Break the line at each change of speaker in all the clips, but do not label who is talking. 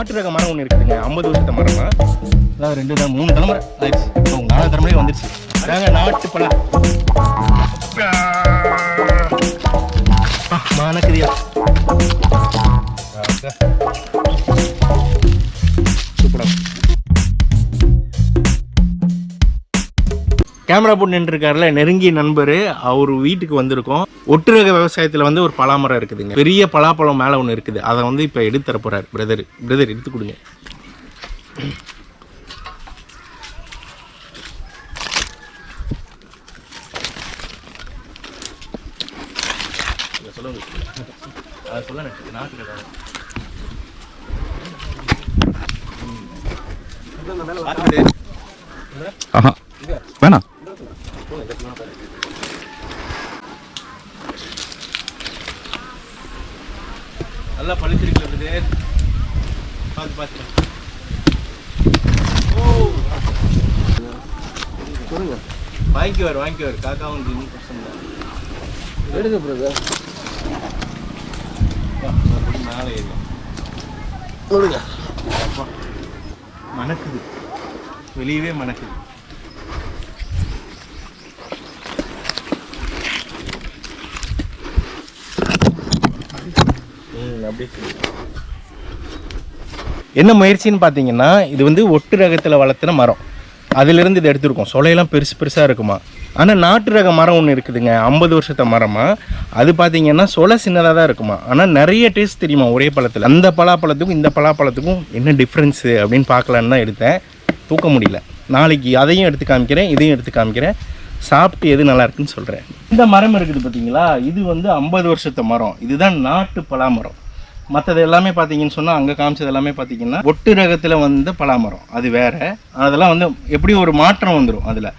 நாட்டு ரக மரம் ஒன்று இருக்குதுங்க. ஐம்பது வருஷத்து மரமா? அதாவது ரெண்டு தான் மூணு தலைமுறை. ஆயிடுச்சு. இப்போ நாலு தலைமுறை வந்துருச்சு. அதாங்க நாட்டு பழம் மணக்குதியா சூப்பரா. கேமரா போட்டு நின்றுருக்காருல நெருங்கிய நண்பர் அவர் வீட்டுக்கு வந்திருக்கோம். ஒட்டுரக விவசாயத்தில் வந்து ஒரு பலாமரம் இருக்குதுங்க. பெரிய பலாப்பழம் மேலே ஒன்று இருக்குது. அதை வந்து இப்போ எடுத்து தர பிரதர் பிரதர் எடுத்து கொடுங்க. சொல்லுங்க அதை சொல்ல நாட்டு
ஆஹா வேணாம்
நல்லா பழுத்திருக்கு பிரதர் பார்த்து பார்த்து வாங்கிக்குவார் வாங்கிக்குவார். காக்காவும் இன்னும் பிரச்சனை இல்லை
எடுங்க பிரதர்
மேலே ஏறும்
கொடுங்க
மணக்குது. வெளியவே மணக்குது. அப்படியே என்ன முயற்சின்னு பார்த்தீங்கன்னா இது வந்து ஒட்டு ரகத்தில் வளர்த்துன மரம். அதிலிருந்து இது எடுத்திருக்கோம். சொலையெல்லாம் பெருசு பெருசாக இருக்குமா? ஆனால் நாட்டு ரக மரம் ஒன்று இருக்குதுங்க. ஐம்பது வருஷத்த மரமாக அது பார்த்தீங்கன்னா சொலை சின்னதாக தான் இருக்குமா? ஆனால் நிறைய டேஸ்ட் தெரியுமா ஒரே பழத்தில்? அந்த பலாப்பழத்துக்கும் இந்த பலாப்பழத்துக்கும் என்ன டிஃப்ரென்ஸு அப்படின்னு பார்க்கலான்னு தான் எடுத்தேன். தூக்க முடியல. நாளைக்கு அதையும் எடுத்து காமிக்கிறேன் இதையும் எடுத்து காமிக்கிறேன். சாப்பிட்டு எது நல்லா இருக்குன்னு சொல்கிறேன் இந்த மரம் இருக்குது பார்த்தீங்களா? இது வந்து ஐம்பது வருஷத்த மரம். இதுதான் நாட்டு பலாமரம் மற்றது எல்லாமே பார்த்தீங்கன்னு சொன்னால் அங்கே காமிச்சது எல்லாமே பார்த்தீங்கன்னா ஒட்டு ரகத்தில் வந்த பலாமரம். அது வேறு. அதெல்லாம் வந்து எப்படி ஒரு மாற்றம் வந்துடும் அதில்.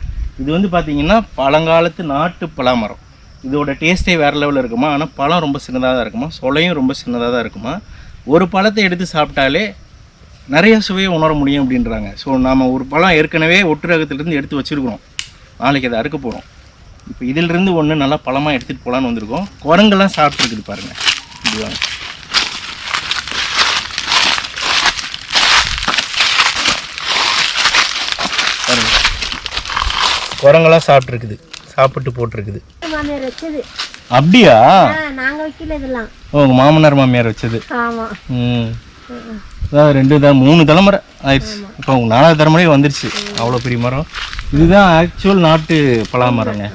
இது வந்து பார்த்தீங்கன்னா பழங்காலத்து நாட்டு பலாமரம். இதோட டேஸ்ட்டே வேறு லெவலில் இருக்குமா? ஆனால் பழம் ரொம்ப சின்னதாக தான் இருக்குமா? சொலையும் ரொம்ப சின்னதாக தான் இருக்குமா? ஒரு பழத்தை எடுத்து சாப்பிட்டாலே நிறைய சுவையை உணர முடியும் அப்படின்றாங்க. ஸோ நாம் ஒரு பழம் ஏற்கனவே ஒட்டு ரகத்துலேருந்து எடுத்து வச்சுருக்குறோம். நாளைக்கு அதை அறுக்க போகிறோம் இப்போ இதிலிருந்து ஒன்று நல்லா பழமாக எடுத்துகிட்டு போகலான்னு வந்திருக்கோம். குரங்கெல்லாம் சாப்பிட்ருக்குது பாருங்கள் இப்படி குரங்கெல்லாம் சாப்பிட்ருக்குது சாப்பிட்டு போட்டிருக்குது. அப்படியா? உங்கள் மாமனார் மாமியார் வச்சது. ம். அதான் ரெண்டு தான் மூணு தலைமுறை ஆயிடுச்சு. இப்போ உங்க நாலாவது தலைமுறை வந்துருச்சு. அவ்வளோ பெரிய மரம். இதுதான் ஆக்சுவல் நாட்டு பலா மரங்க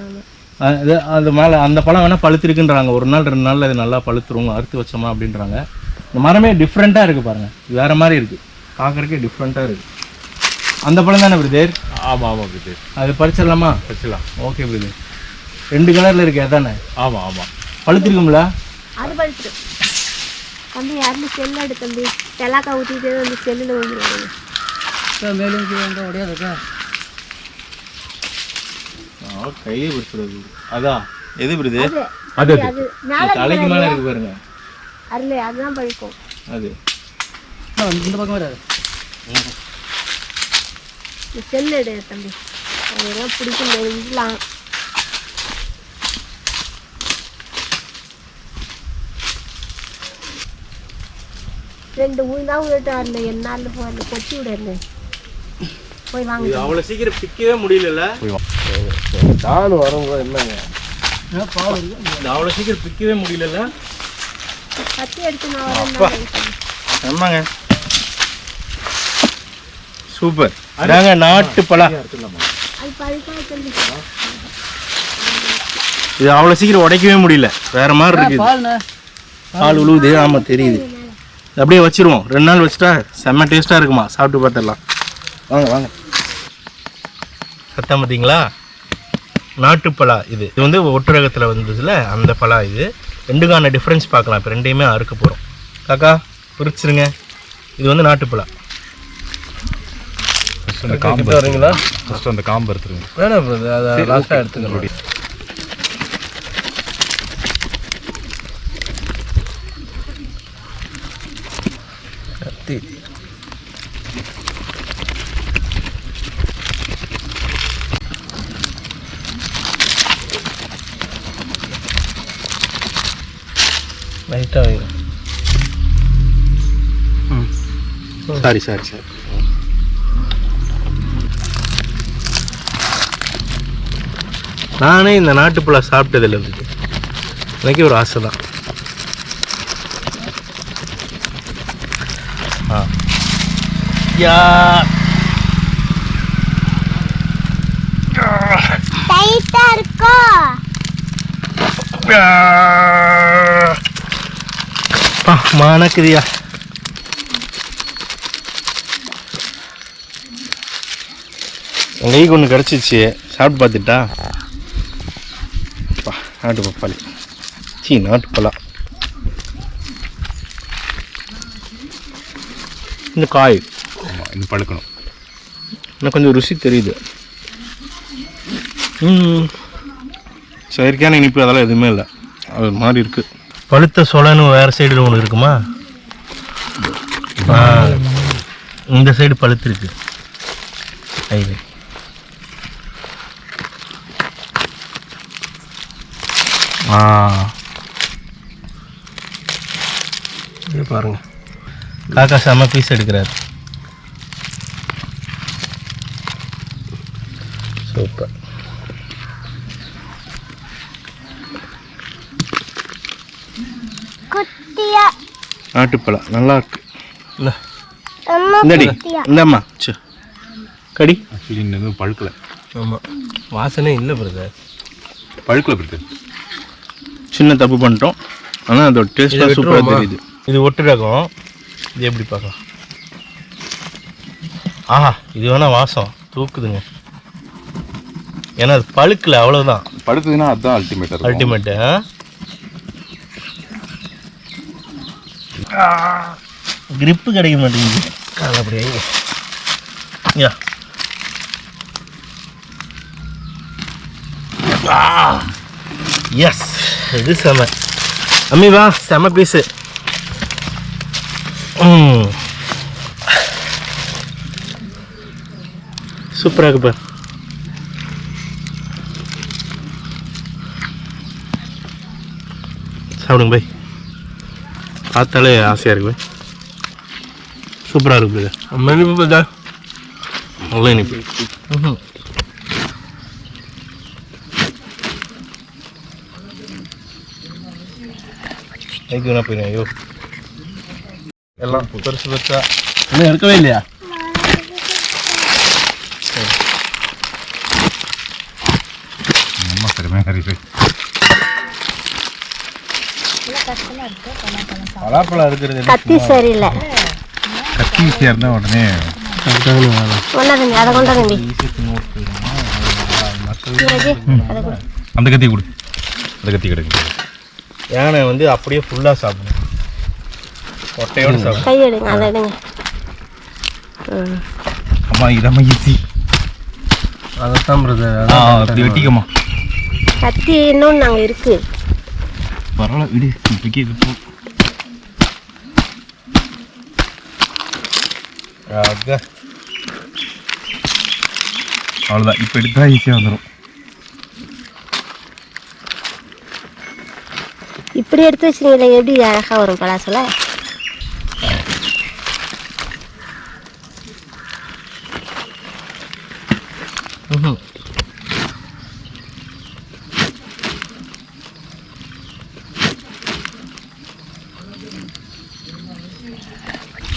அது அது மேலே அந்த பழம் வேணால் பழுத்திருக்குன்றாங்க. ஒரு நாள் ரெண்டு நாளில் அது நல்லா பழுத்துரும். அறுத்து வச்சோமா அப்படின்றாங்க. இந்த மரமே டிஃப்ரெண்ட்டாக இருக்குது பாருங்கள் வேற மாதிரி இருக்குது பார்க்குறக்கே டிஃப்ரெண்ட்டாக இருக்குது அந்த பழம் தானே பிரதர்?
ஆமாம் ஆமாம் பிரதர்.
அது பறிச்சிடலாமா?
வச்சுக்கலாம்
ஓகே பிரதர். ரெண்டு கலரில் இருக்கு அதானே?
ஆமாம் ஆமாம்
பழுத்திருக்கும்ல?
அது பழுத்து தம்பி யாருன்னு செல்லு எடு தம்பி. தெலாக்கா ஊற்றிட்டு வந்து செல்லில் விழுந்துருவாங்க
மேலும் வந்து உடையாதுக்கா
ஆ, கையே பிடிச்சிடுது அதான் எது பிரதர்?
அது
அது
தலைக்கு மேலே இருக்கு பாருங்க.
அருள் அதுதான் பழுக்கும்.
அது.
இந்த பக்கம் வராது.
இந்த செல்லு எடு தம்பி. அதெல்லாம் பிடிக்கும் நெருங்கலாம் ரெண்டு தான் விட்டு வரல என்னால போகல கொட்டி விடல போய் வாங்க
அவ்வளோ சீக்கிரம் பிக்கவே முடியல
நானும் வரவங்க என்னங்க?
அவ்வளோ சீக்கிரம் பிக்கவே முடியல
கத்தி எடுத்து நான் வரேன்
ஆமாங்க சூப்பர். அதாங்க நாட்டு பழம் இது அவ்வளோ சீக்கிரம் உடைக்கவே முடியல. வேற மாதிரி இருக்குது. பால் உழுவுது ஆமாம் தெரியுது. அப்படியே வச்சிருவோம். ரெண்டு நாள் வச்சுட்டா செம்ம டேஸ்ட்டாக இருக்குமா? சாப்பிட்டு பார்த்துடலாம். வாங்க வாங்க. சத்தம் பார்த்தீங்களா? நாட்டுப்பலா இது. இது வந்து ஒட்டு ரகத்தில் வந்ததுல அந்த பலா இது. ரெண்டுக்கான டிஃப்ரென்ஸ் பார்க்கலாம். இப்போ ரெண்டையுமே அறுக்க போகிறோம் காக்கா பிரிச்சிருங்க. இது வந்து நாட்டுப்பலா
ஃபஸ்ட் அந்த காம்பு
வரீங்களா
ஃபஸ்ட் அந்த காம்பு எடுத்துருங்க
வேணாம் பிரதர் அதை லாஸ்ட்டாக எடுத்துக்கணும் கத்தி. லைட்டாக வைங்க.
சாரி சாரி சாரி நானே இந்த நாட்டுப்புழா சாப்பிட்டதில்லை இருக்கு எனக்கே ஒரு ஆசை தான் ஆ. யா. மணக்குதியா என் கைக்கு ஒன்று கிடச்சிச்சு. சாப்பிட்டு பார்த்துட்டா? நாட்டு பப்பாளி சீ நாட்டு பழம் இந்த காய்.
ஆமாம் பழுக்கணும்.
இன்னும் கொஞ்சம் ருசி தெரியுது. செயற்கையான இனிப்பு அதெல்லாம் எதுவுமே இல்லை. அது மாதிரி இருக்கு. பழுத்த சொலன்னு வேற சைடு ஒன்று இருக்குமா? இந்த சைடு பழுத்து இருக்கு ஆ. இது பாருங்க. காக்கா செம்ம பீஸ் எடுக்கிறார். சூப்பர்.
குட்டியா.
நாட்டுப்பழம் நல்லா இருக்கு. இல்ல.
அம்மா
இந்தடி இந்தம்மா. சே கடி.
ஆக்சுவலி இது பழுக்கலை.
ஆமாம் வாசனை இல்லை பிரதர்
பழுக்கலை பிடித்து
சின்ன தப்பு பண்ணிட்டோம். ஆனால் அதோட
இதை
டேஸ்ட்டாக சூப்பராக? தெரியுது. இது ஒட்டு ரகம் இது எப்படி பார்க்கலாம்? ஆஹா இது வேணா வாசம். தூக்குதுங்க. ஏன்னா அது பழுக்கல அவ்வளோதான்
பழுத்ததுன்னா அதுதான் அல்டிமேட்டாக
அல்டிமேட்டு கிரிப்பு கிடைக்க மாட்டேங்குது. அப்படியே யா எஸ் இது செம அம்மி வா செம பீஸு சூப்பராக இருக்கு பார். சாப்பிடுங்க பை பார்த்தாலே ஆசையாக இருக்கு பை சூப்பராக இருக்கு
அம்மா இனிப்பு பார்த்தா
நல்ல இனிப்பு. வேணா போயிடும் ஐயோ எல்லாம் பெருசு பெருசா. இன்னும் எடுக்கவே இல்லையா?
நிறைய
பலாப்பழம் இருக்கிறது
கத்தி சரியில்லை.
கத்தி இருந்தால் உடனே அந்த கத்தி கொடு. அந்த கத்தி கிடக்கு
யானை வந்து அப்படியே ஃபுல்லாக சாப்பிடும். கொட்டையோடு சாப்பிடும்.
கை எடுங்க அதை எடுங்க. ம்.
அம்மா இதம்மா ஈஸி
அதைத்தான் பிரதர்
ஆ அப்படி வெட்டிக்கம்மா.
கத்தி இன்னொன்று நாங்கள் இருக்கு.
பரவாயில்ல விடு. இப்படிக்கே
அக்கா.
அவ்வளோதான் இப்போ எடுத்தா ஈஸியாக வந்துடும்
இப்படி எடுத்து வச்சிருங்களே எப்படி அழகாக வரும் பலாசல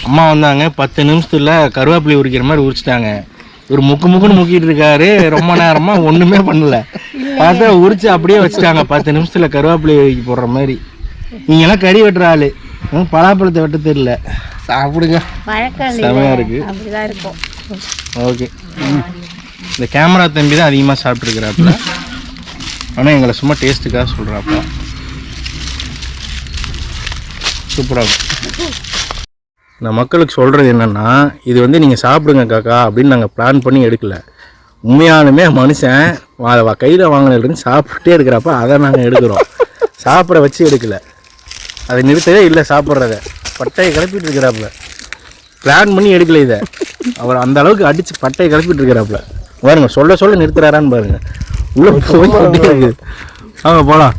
அம்மா வந்தாங்க பத்து நிமிஷத்துல கருவேப்பிலை உரிக்கிற மாதிரி உரிச்சிட்டாங்க. இவர் முக்கு முக்குன்னு முக்கிட்டு இருக்காரு ரொம்ப நேரமா ஒண்ணுமே பண்ணல. பார்த்தா உரிச்சு அப்படியே வச்சுட்டாங்க. பத்து நிமிஷத்துல கருவேப்பிலை போடுற மாதிரி. நீங்க எல்லாம் கறி வெட்டுற ஆளு. பலாப்பழத்தை வெட்ட தெரியல. சாப்பிடுங்க. செமையா இருக்கு. ஓகே. இந்த கேமரா தம்பி தான் அதிகமாக சாப்பிட்ருக்கிறாப்புல ஆனால் எங்களை சும்மா டேஸ்ட்டுக்காக சொல்கிறாப்புல சூப்பராக நான் மக்களுக்கு சொல்கிறது என்னென்னா இது வந்து நீங்கள் சாப்பிடுங்க காக்கா அப்படின்னு நாங்கள் பிளான் பண்ணி எடுக்கல. உண்மையாலுமே மனுஷன் வா கையில் வாங்கினதுலேருந்து சாப்பிட்டே இருக்கிறப்ப அதை நாங்கள் எடுக்கிறோம். சாப்பிட வச்சு எடுக்கல. அதை நிறுத்தவே இல்லை சாப்பிட்றத. பட்டையை கிளப்பிட்டு இருக்கிறாப்புல. பிளான் பண்ணி எடுக்கல இதை. அவர் அந்த அளவுக்கு அடிச்சு பட்டையை கிளப்பிட்டு இருக்கிறாப்புல. பாருங்க சொல்ல சொல்ல நிறுத்துறாரான்னு பாருங்க. உள்ள போய் கொண்டே இருக்குது வாங்க போலாம்.